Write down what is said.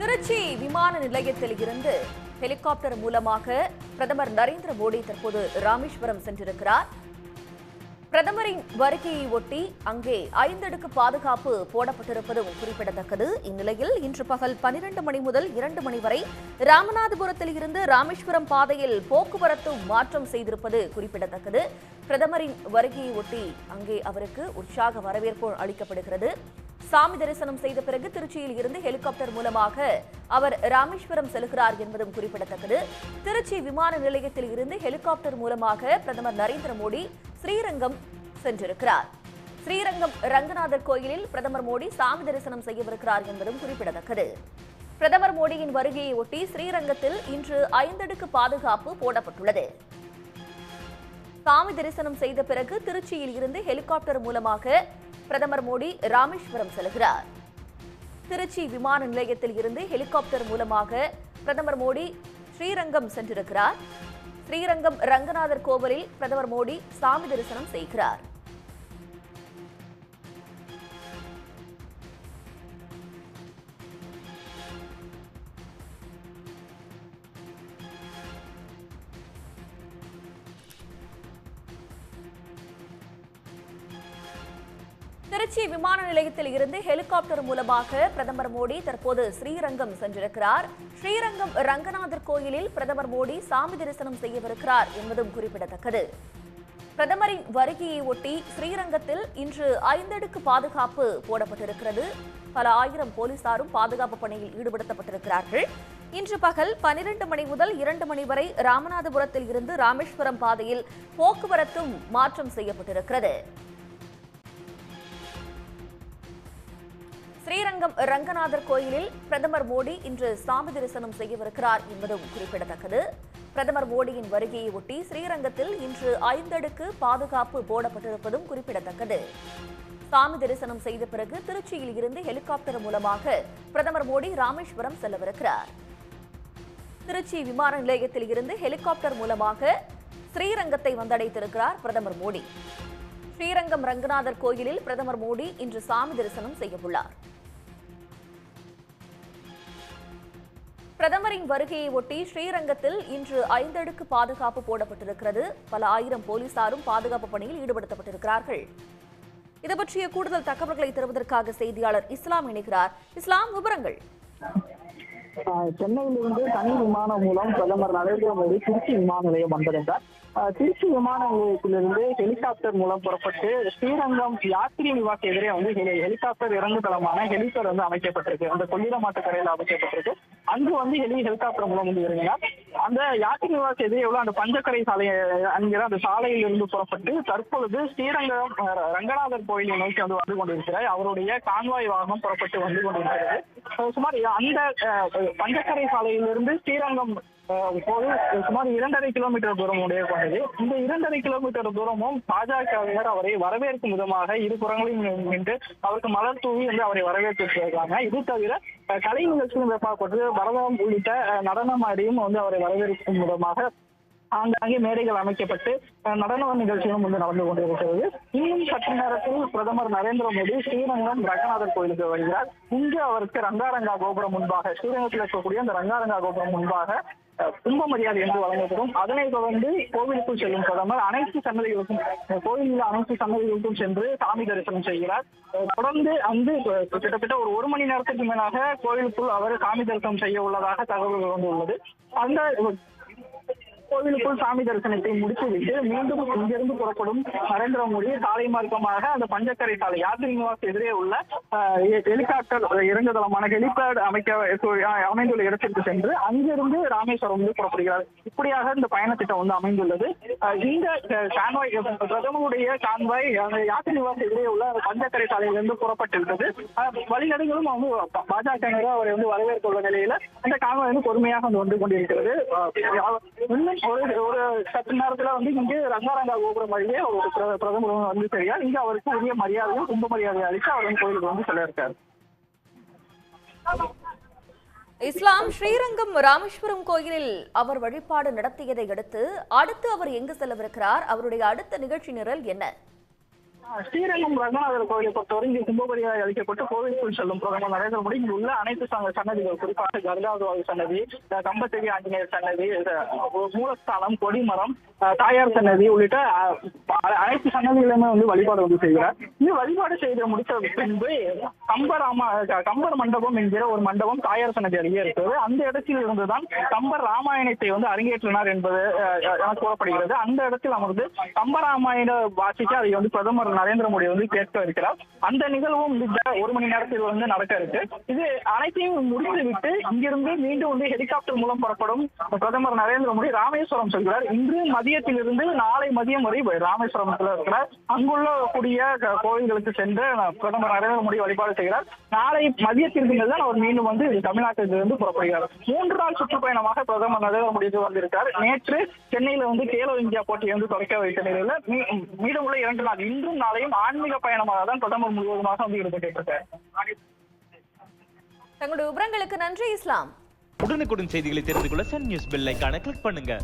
திருச்சி விமான நிலையத்தில் இருந்து ஹெலிகாப்டர் மூலமாக பிரதமர் நரேந்திர மோடி தற்போது ராமேஸ்வரம் சென்றிருக்கிறார். பிரதமரின் வருகையை ஒட்டி அங்கே ஐந்தடுக்கு பாதுகாப்பு போடப்பட்டிருப்பதும் குறிப்பிடத்தக்கது. இந்நிலையில் இன்று பகல் பனிரெண்டு மணி முதல் இரண்டு மணி வரை ராமநாதபுரத்தில் இருந்து ராமேஸ்வரம் பாதையில் போக்குவரத்து மாற்றம் செய்திருப்பது குறிப்பிடத்தக்கது. பிரதமரின் வருகையை ஒட்டி அங்கே அவருக்கு உற்சாக வரவேற்பு அளிக்கப்படுகிறது. சாமி தரிசனம் செய்த பிறகு திருச்சியில் இருந்து ஹெலிகாப்டர் மூலமாக அவர் ராமேஸ்வரம் செல்கிறார் என்பதும் குறிப்பிடத்தக்கது. திருச்சி விமான நிலையத்தில் இருந்து ஹெலிகாப்டர் மூலமாக பிரதமர் நரேந்திர மோடி ஸ்ரீரங்கம் சென்றிருக்கிறார். ஸ்ரீரங்கம் ரங்கநாதர் கோயிலில் பிரதமர் மோடி சாமி தரிசனம் செய்யவிருக்கிறார் என்பதும் குறிப்பிடத்தக்கது. பிரதமர் மோடியின் வருகையை ஒட்டி ஸ்ரீரங்கத்தில் இன்று ஐந்தடுக்கு பாதுகாப்பு போடப்பட்டுள்ளது. சாமி தரிசனம் செய்த பிறகு திருச்சியில் இருந்து ஹெலிகாப்டர் மூலமாக பிரதமர் மோடி ராமேஸ்வரம் செல்கிறார். திருச்சி விமான நிலையத்தில் இருந்து ஹெலிகாப்டர் மூலமாக பிரதமர் மோடி ஸ்ரீரங்கம் சென்றிருக்கிறார். ஸ்ரீரங்கம் ரங்கநாதர் கோவிலில் பிரதமர் மோடி சாமி தரிசனம் செய்கிறார். திருச்சி விமான நிலையத்தில் இருந்து ஹெலிகாப்டர் மூலமாக பிரதமர் மோடி தற்போது ஸ்ரீரங்கம் சென்றிருக்கிறார். ஸ்ரீரங்கம் ரங்கநாதர் கோயிலில் பிரதமர் மோடி சாமி தரிசனம் செய்யவிருக்கிறார் என்பதும் குறிப்பிடத்தக்கது. பிரதமரின் வருகையை ஒட்டி ஸ்ரீரங்கத்தில் இன்று ஐந்தடுக்கு பாதுகாப்பு போடப்பட்டிருக்கிறது. பல ஆயிரம் போலீசாரும் பாதுகாப்பு பணியில் ஈடுபடுத்தப்பட்டிருக்கிறார்கள். இன்று பகல் பனிரெண்டு மணி முதல் இரண்டு மணி வரை ராமநாதபுரத்தில் இருந்து ராமேஸ்வரம் பாதையில் போக்குவரத்தும் மாற்றம் செய்யப்பட்டிருக்கிறது. ஸ்ரீரங்கம் ரங்கநாதர் கோயிலில் பிரதமர் மோடி இன்று சாமி தரிசனம் செய்யவிருக்கிறார் என்பதும் குறிப்பிடத்தக்கது. பிரதமர் மோடியின் வருகையை ஒட்டி ஸ்ரீரங்கத்தில் இன்று ஐந்தடுக்கு பாதுகாப்பு போடப்பட்டிருப்பதும் குறிப்பிடத்தக்கது. சாமி தரிசனம் செய்த பிறகு திருச்சியில் இருந்து ஹெலிகாப்டர் மூலமாக பிரதமர் மோடி ராமேஸ்வரம் செல்லவிருக்கிறார். திருச்சி விமான நிலையத்தில் இருந்து ஹெலிகாப்டர் மூலமாக ஸ்ரீரங்கத்தை வந்தடைத்திருக்கிறார் பிரதமர் மோடி. ஸ்ரீரங்கம் ரங்கநாதர் கோயிலில் பிரதமர் மோடி இன்று சாமி தரிசனம் செய்யவுள்ளார். பிரதமரின் வருகையை ஒட்டி ஸ்ரீரங்கத்தில் இன்று ஐந்தடுக்கு பாதுகாப்பு போடப்பட்டிருக்கிறது. பல ஆயிரம் போலீசாரும் பாதுகாப்பு பணியில் ஈடுபடுத்தப்பட்டிருக்கிறார்கள். இது பற்றிய கூடுதல் தகவல்களை தருவதற்காக செய்தியாளர் இஸ்லாம் இணைகிறார். இஸ்லாம் விவரங்கள். ஆஹ் சென்னையிலிருந்து தனி விமானம் மூலம் பிரதமர் நரேந்திர மோடி திருச்சி விமான நிலையம் வந்திருந்தார் திருச்சி விமான நிலையத்திலிருந்து ஹெலிகாப்டர் மூலம் புறப்பட்டு ஸ்ரீரங்கம் யாத்திரி நிவாஸ் எதிரே வந்து ஹெலிகாப்டர் ஹெலிகாப்டர் இறங்குதளமான ஹெலிபேட் வந்து அமைக்கப்பட்டிருக்கு. அந்த கொள்ளிடமாட்டு கரையில் அமைக்கப்பட்டிருக்கு. அங்கு வந்து ஹெலி ஹெலிகாப்டர் மூலம் வந்து இறங்கினார். அந்த யாத்திரி நிவாஸ் எதிரே உள்ள அந்த பஞ்சக்கரை சாலை அங்கிற அந்த சாலையில் இருந்து புறப்பட்டு தற்பொழுது ஸ்ரீரங்கம் ரங்கநாதர் கோயிலை நோக்கி வந்து வந்து கொண்டிருக்கிறார். அவருடைய கான்வாய் வாகனம் புறப்பட்டு வந்து கொண்டிருக்கிறது. சுமார் அந்த பஞ்சக்கரை சாலையிலிருந்து ஸ்ரீரங்கம் போது சுமார் இரண்டரை கிலோமீட்டர் தூரம் உடைய கொண்டது இந்த இரண்டரை கிலோமீட்டர் தூரமும் பாஜகவினர் அவரை வரவேற்கும் விதமாக இரு புறங்களையும் நின்று அவருக்கு மலர் தூவி வந்து அவரை வரவேற்றிருக்காங்க இது தவிர கலை நிகழ்ச்சியும் வெப்பப்பட்டு பரதம் உள்ளிட்ட நடனமாடியும் நடனம் வந்து அவரை வரவேற்கும் விதமாக ஆங்காங்கே மேடைகள் அமைக்கப்பட்டு நடன நிகழ்ச்சிகளும் வந்து நடந்து கொண்டிருக்கிறது. இன்னும் சற்று நேரத்தில் பிரதமர் நரேந்திர மோடி ஸ்ரீரங்கம் ரங்கநாதர் கோயிலுக்கு வருகிறார். இங்கு அவருக்கு ரங்காரங்கா கோபுரம் முன்பாக ஸ்ரீரங்கத்தில் இருக்கக்கூடிய அந்த ரங்காரங்கா கோபுரம் முன்பாக கும்ப மரியாதை என்று வழங்கப்படும். அதனைத் தொடர்ந்து கோவிலுக்குள் செல்லும் பிரதமர் அனைத்து சன்னதிகளுக்கும் கோவிலில் அனைத்து சன்னதிகளுக்கும் சென்று சாமி தரிசனம் செய்கிறார். தொடர்ந்து அங்கு கிட்டத்தட்ட ஒரு ஒரு மணி நேரத்துக்கு மேலாக கோவிலுக்குள் அவர் சாமி தரிசனம் செய்ய உள்ளதாக தகவல்கள் வந்து உள்ளது. அந்த கோவிலுக்குள் சாமி தரிசனத்தை முடித்துவிட்டு மீண்டும் இங்கிருந்து புறப்படும் நரேந்திர மோடி சாலை மார்க்கமாக அந்த பஞ்சக்கரை சாலை யாத்ரி நிவாஸ் எதிரே உள்ள ஹெலிகாப்டர் இறங்குதளமான ஹெலிபேட் அமைக்க அமைந்துள்ள இடத்திற்கு சென்று அங்கிருந்து ராமேஸ்வரம் வந்து புறப்படுகிறார். இப்படியாக இந்த பயணத்திட்டம் வந்து அமைந்துள்ளது. இந்த கான்வாய் பிரதமருடைய கான்வாய் யாத்ரி நிவாஸ் எதிரே உள்ள அந்த பஞ்சக்கரை சாலையிலிருந்து புறப்பட்டிருந்தது வழிநடுகளும் அவங்க பாஜக பாஜகவினர் அவரை வந்து வரவேற்க உள்ள நிலையில அந்த கான்வாய் வந்து பொறுமையாக வந்து வந்து கொண்டிருக்கிறது. ஒரு ஒரு சற்று நேரத்துல வந்து இங்கு ரங்காரங்கா கோபுரம் வழியே ஒரு பிரதமர் வந்து சரியா இங்க அவருக்கு உரிய மரியாதையும் கும்ப மரியாதையும் அளித்து அவர் வந்து கோயிலுக்கு வந்து சொல்ல இருக்காரு. இஸ்லாம் ஸ்ரீரங்கம் ராமேஸ்வரம் கோயிலில் அவர் வழிபாடு நடத்தியதை அடுத்து அடுத்து அவர் எங்கு செல்லவிருக்கிறார்? அவருடைய அடுத்த நிகழ்ச்சி நிரல் என்ன? ஸ்ரீரங்கம் ரங்கநாதர் கோயிலை பொறுத்தவரை இங்கு கும்பபரியாய் அளிக்கப்பட்டு கோவிலுக்குள் செல்லும் பிரதமர் நரேந்திர மோடி. இங்கு உள்ள அனைத்து சங்க சன்னதிகள் குறிப்பாக கருடாதுவாதி சன்னதி கம்பத்தேவி ஆஞ்சநேயர் சன்னதி மூலஸ்தானம் கொடிமரம் தாயார் சன்னதி உள்ளிட்ட அனைத்து சன்னதிகளுமே வந்து வழிபாடு வந்து செய்கிறார். இந்த வழிபாடு செய்து முடித்த பின்பு கம்பராம கம்பர் மண்டபம் என்கிற ஒரு மண்டபம் தாயார் சன்னதி அருகே இருக்கிறது. அந்த இடத்தில் இருந்துதான் கம்பர் ராமாயணத்தை வந்து அரங்கேற்றினார் என்பது என கூறப்படுகிறது. அந்த இடத்தில் அமர்ந்து கம்பராமாயண வாசிக்க அதை வந்து பிரதமர் நரேந்திர மோடி வந்து கேட்க இருக்கிறார். அந்த நிகழ்வும் ஒரு மணி நேரத்தில் வந்து நடக்க இருக்கு. இது அனைத்தையும் முடித்துவிட்டு இங்கிருந்து மீண்டும் வந்து ஹெலிகாப்டர் மூலம் புறப்படும் பிரதமர் நரேந்திர மோடி ராமேஸ்வரம் செல்கிறார். இன்று மதியத்திலிருந்து நாளை மதியம் வரை ராமேஸ்வரத்தில் இருக்கிறார். அங்குள்ள கூடிய க- கோயில்களுக்கு சென்று பிரதமர் நரேந்திர மோடி வழிபாடு செய்கிறார். நாளை மதியத்திற்கு மேல் தான் அவர் மீண்டும் வந்து தமிழ்நாட்டிலிருந்து புறப்படுகிறார். மூன்று நாள் சுற்றுப்பயணமாக பிரதமர் நரேந்திர மோடி வந்திருக்கார் நேற்று சென்னையில வந்து கேலோ இந்தியா போட்டியை வந்து தொடக்க வைத்த நிலையில மீதமுள்ள இரண்டு நாள் இன்றும் நாளையும் ஆன்மீக பயணமாக தான் பிரதமர் முழுவதுமாக வந்து ஈடுபட்டு இருக்கார். தங்களுடைய விவரங்களுக்கு நன்றி இஸ்லாம். உடனுக்குடன் செய்திகளை தெரிந்து கொள்ள சன் நியூஸ் பெல் ஐகானை கிளிக் பண்ணுங்க.